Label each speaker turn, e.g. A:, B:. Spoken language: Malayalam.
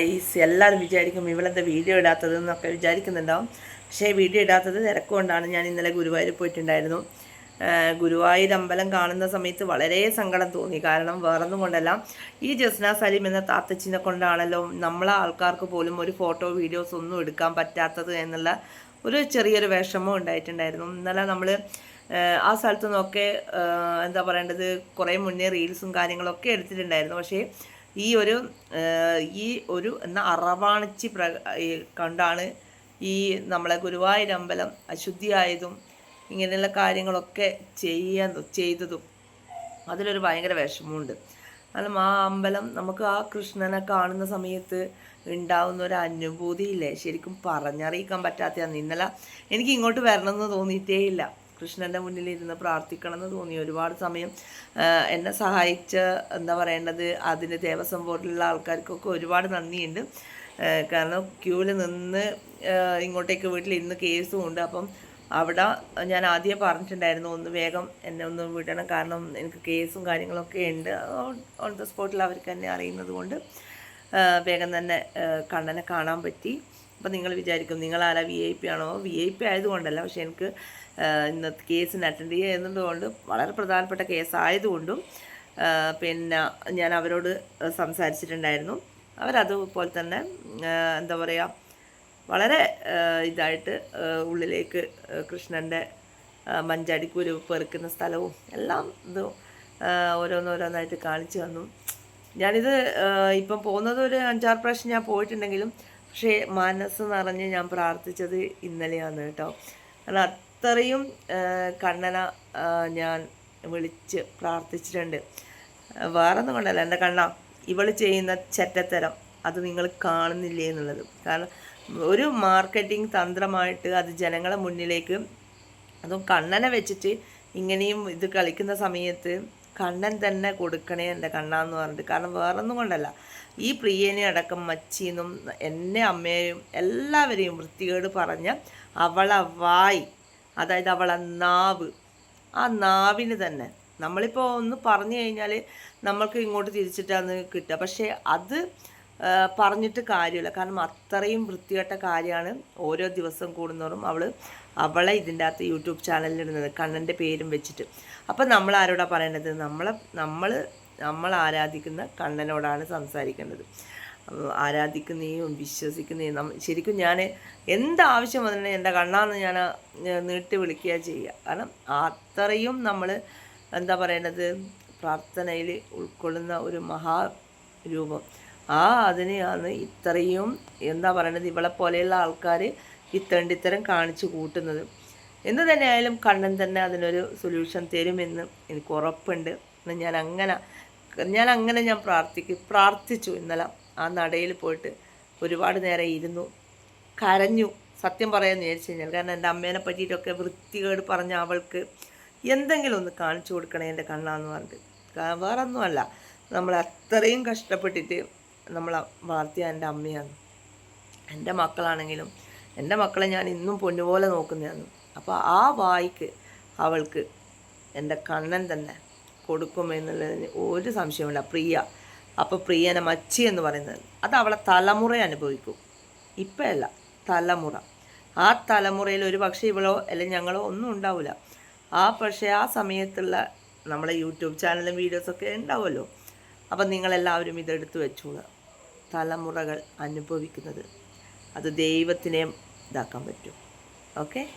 A: ഗൈസ് എല്ലാവരും വിചാരിക്കും ഇവളെന്താ വീഡിയോ ഇടാത്തത് എന്നൊക്കെ വിചാരിക്കുന്നുണ്ടാവും. പക്ഷേ വീഡിയോ ഇടാത്തത് തിരക്കുകൊണ്ടാണ് ഞാൻ ഇന്നലെ ഗുരുവായൂർ പോയിട്ടുണ്ടായിരുന്നു. ഗുരുവായൂർ അമ്പലം കാണുന്ന സമയത്ത് വളരെ സങ്കടം തോന്നി. കാരണം വേറൊന്നും കൊണ്ടല്ല. ഈ ജസ്ന സലീം എന്ന താത്തച്ചിനെ കൊണ്ടാണല്ലോ നമ്മളെ ആൾക്കാർക്ക് പോലും ഒരു ഫോട്ടോ വീഡിയോസ് ഒന്നും എടുക്കാൻ പറ്റാത്തത് എന്നുള്ള ഒരു ചെറിയൊരു വിഷമം ഉണ്ടായിട്ടുണ്ടായിരുന്നു. ഇന്നലെ നമ്മൾ ആ സ്ഥലത്തു നിന്നൊക്കെ എന്താ പറയേണ്ടത് കുറേ മുന്നേ റീൽസും കാര്യങ്ങളൊക്കെ എടുത്തിട്ടുണ്ടായിരുന്നു. പക്ഷേ ഈ ഒരു ഈ ഒരു എന്ന അറവാണിച്ചി പ്ര കണ്ടാണ് ഈ നമ്മളെ ഗുരുവായൂർ അമ്പലം അശുദ്ധിയായതും ഇങ്ങനെയുള്ള കാര്യങ്ങളൊക്കെ ചെയ്യാൻ ചെയ്തതും. അതിലൊരു ഭയങ്കര വിഷമമുണ്ട്. കാരണം ആ അമ്പലം നമുക്ക് ആ കൃഷ്ണനെ കാണുന്ന സമയത്ത് ഉണ്ടാവുന്ന ഒരു അനുഭൂതിയില്ലേ? ശരിക്കും പറഞ്ഞറിയിക്കാൻ പറ്റാത്തതാണ് ഇന്നലെ എനിക്ക് ഇങ്ങോട്ട് വരണമെന്ന് തോന്നിയിട്ടേ ഇല്ല കൃഷ്ണന്റെ മുന്നിൽ ഇരുന്ന് പ്രാർത്ഥിക്കണം എന്ന് തോന്നി. ഒരുപാട് സമയം എന്നെ സഹായിച്ച എന്താ പറയേണ്ടത് അതിന് ദേവസ്വം ബോർഡിലുള്ള ആൾക്കാർക്കൊക്കെ ഒരുപാട് നന്ദിയുണ്ട്. കാരണം ക്യൂവിൽ നിന്ന് ഇങ്ങോട്ടേക്ക് വീട്ടിൽ ഇന്ന് കേസും ഉണ്ട്. അപ്പം അവിടെ ഞാൻ ആദ്യം പറഞ്ഞിട്ടുണ്ടായിരുന്നു ഒന്ന് വേഗം എന്നെ ഒന്ന് വിടണം. കാരണം എനിക്ക് കേസും കാര്യങ്ങളൊക്കെ ഉണ്ട്. ഓൺ ദ സ്പോട്ടിൽ അവർക്ക് എന്നെ അറിയുന്നത് കൊണ്ട് വേഗം തന്നെ കണ്ണനെ കാണാൻ പറ്റി. അപ്പം നിങ്ങൾ വിചാരിക്കും നിങ്ങൾ ആരാ വി ഐ പി ആണോ? വി ഐ പി ആയതുകൊണ്ടല്ല പക്ഷേ എനിക്ക് ഇന്ന് ഇന്നത്തെ കേസിന് അറ്റൻഡ് ചെയ്യുന്നതുകൊണ്ട് വളരെ പ്രധാനപ്പെട്ട കേസായതുകൊണ്ടും പിന്നെ ഞാൻ അവരോട് സംസാരിച്ചിട്ടുണ്ടായിരുന്നു. അവരതുപോലെ തന്നെ എന്താ പറയുക വളരെ ഇതായിട്ട് ഉള്ളിലേക്ക് കൃഷ്ണന്റെ മഞ്ചാടിക്കുരു പെറുക്കുന്ന സ്ഥലവും എല്ലാം ഇത് ഓരോന്നോരോന്നായിട്ട് കാണിച്ചു തന്നു. ഞാനിത് ഇപ്പം പോകുന്നത് ഒരു അഞ്ചാറ് പ്രാവശ്യം ഞാൻ പോയിട്ടുണ്ടെങ്കിലും പക്ഷേ മനസ്സ് നിറഞ്ഞ് ഞാൻ പ്രാർത്ഥിച്ചത് ഇന്നലെയാണ് കേട്ടോ. കാരണം അത്രയും കണ്ണന ഞാൻ വിളിച്ച് പ്രാർത്ഥിച്ചിട്ടുണ്ട്. വേറെ ഒന്നും കൊണ്ടല്ല എന്റെ കണ്ണ ഇവൾ ചെയ്യുന്ന ചെറ്റത്തരം അത് നിങ്ങൾ കാണുന്നില്ലേ എന്നുള്ളത്. കാരണം ഒരു മാർക്കറ്റിംഗ് തന്ത്രമായിട്ട് അത് ജനങ്ങളെ മുന്നിലേക്ക് അതും കണ്ണനെ വെച്ചിട്ട് ഇങ്ങനെയും ഇത് കളിക്കുന്ന സമയത്ത് കണ്ണൻ തന്നെ കൊടുക്കണേ എന്റെ കണ്ണാന്ന് പറഞ്ഞിട്ട്. കാരണം വേറൊന്നും കൊണ്ടല്ല. ഈ പ്രിയനെ അടക്കം മച്ചീന്നും എന്നെ അമ്മയെയും എല്ലാവരെയും വൃത്തികേട് പറഞ്ഞ അവളെ വായി അതായത് അവളെ നാവ് ആ നാവിന് തന്നെ. നമ്മളിപ്പോൾ ഒന്ന് പറഞ്ഞു കഴിഞ്ഞാൽ നമ്മൾക്ക് ഇങ്ങോട്ട് തിരിച്ചിട്ടാണ് കിട്ടുക. പക്ഷേ അത് പറഞ്ഞിട്ട് കാര്യമില്ല. കാരണം അത്രയും വൃത്തികെട്ട കാര്യമാണ് ഓരോ ദിവസം കൂടുന്നോറും അവൾ അവളെ ഇതിന്റെ അകത്ത് യൂട്യൂബ് ചാനലിൽ ഇടുന്നത് കണ്ണന്റെ പേരും വെച്ചിട്ട്. അപ്പം നമ്മൾ ആരോടാ പറയേണ്ടത് നമ്മളെ നമ്മൾ നമ്മൾ ആരാധിക്കുന്ന കണ്ണനോടാണ് സംസാരിക്കേണ്ടത്. ആരാധിക്കുന്നതും വിശ്വസിക്കുന്നതും നമ്മൾ ശരിക്കും ഞാൻ എന്താവശ്യം വന്നിട്ടുണ്ടെങ്കിൽ എന്റെ കണ്ണാന്ന് ഞാൻ നീട്ടി വിളിക്കുക ചെയ്യുക. കാരണം അത്രയും നമ്മൾ എന്താ പറയേണ്ടത് പ്രാർത്ഥനയിൽ ഉൾക്കൊള്ളുന്ന ഒരു മഹാരൂപം. ആ അതിനെയാണ് ഇത്രയും എന്താ പറയണത് ഇവളെ പോലെയുള്ള ആൾക്കാർ ഇത്തണ്ടിത്തരം തെണ്ടിത്തരം കാണിച്ചു കൂട്ടുന്നത്. എന്ത് തന്നെയായാലും കണ്ണൻ തന്നെ അതിനൊരു സൊല്യൂഷൻ തരുമെന്ന് എനിക്ക് ഉറപ്പുണ്ട്. ഞാൻ അങ്ങനെ ഞാൻ അങ്ങനെ ഞാൻ പ്രാർത്ഥിക്കും പ്രാർത്ഥിച്ചു ഇന്നലെ. ആ നടയിൽ പോയിട്ട് ഒരുപാട് നേരം ഇരുന്നു. കരഞ്ഞു. സത്യം പറയാമെന്ന് വിചാരിച്ചു കഴിഞ്ഞാൽ. കാരണം എന്റെ അമ്മേനെ പറ്റിയിട്ടൊക്കെ വൃത്തികേട് പറഞ്ഞ അവൾക്ക് എന്തെങ്കിലും ഒന്ന് കാണിച്ചു കൊടുക്കണേ എന്റെ കണ്ണാന്ന് പറഞ്ഞിട്ട്. വേറെ ഒന്നുമല്ല നമ്മൾ അത്രയും കഷ്ടപ്പെട്ടിട്ട് നമ്മളെ വളർത്തിയ എന്റെ അമ്മയാണ്. എന്റെ മക്കളാണെങ്കിലും എന്റെ മക്കളെ ഞാൻ ഇന്നും പൊന്നുപോലെ നോക്കുന്നതാണ്. അപ്പോൾ ആ വായിക്ക് അവൾക്ക് എന്റെ കണ്ണൻ തന്നെ കൊടുക്കുമെന്നുള്ളതിന് ഒരു സംശയമില്ല പ്രിയ. അപ്പോൾ പ്രിയനെ മച്ചി എന്ന് പറയുന്നത്. അത് അവളെ തലമുറ അനുഭവിക്കും. ഇപ്പോഴല്ല തലമുറ. ആ തലമുറയിൽ ഒരു പക്ഷേ ഇവളോ അല്ലെങ്കിൽ ഞങ്ങളോ ഒന്നും ഉണ്ടാവില്ല. ആ പക്ഷേ ആ സമയത്തുള്ള നമ്മളെ യൂട്യൂബ് ചാനലും വീഡിയോസൊക്കെ ഉണ്ടാവുമല്ലോ. അപ്പം നിങ്ങളെല്ലാവരും ഇതെടുത്ത് വെച്ചോളുക തലമുറകൾ അനുഭവിക്കുന്നത്. അത് ദൈവത്തിനെ ഇതാക്കാൻ പറ്റും. ഓക്കെ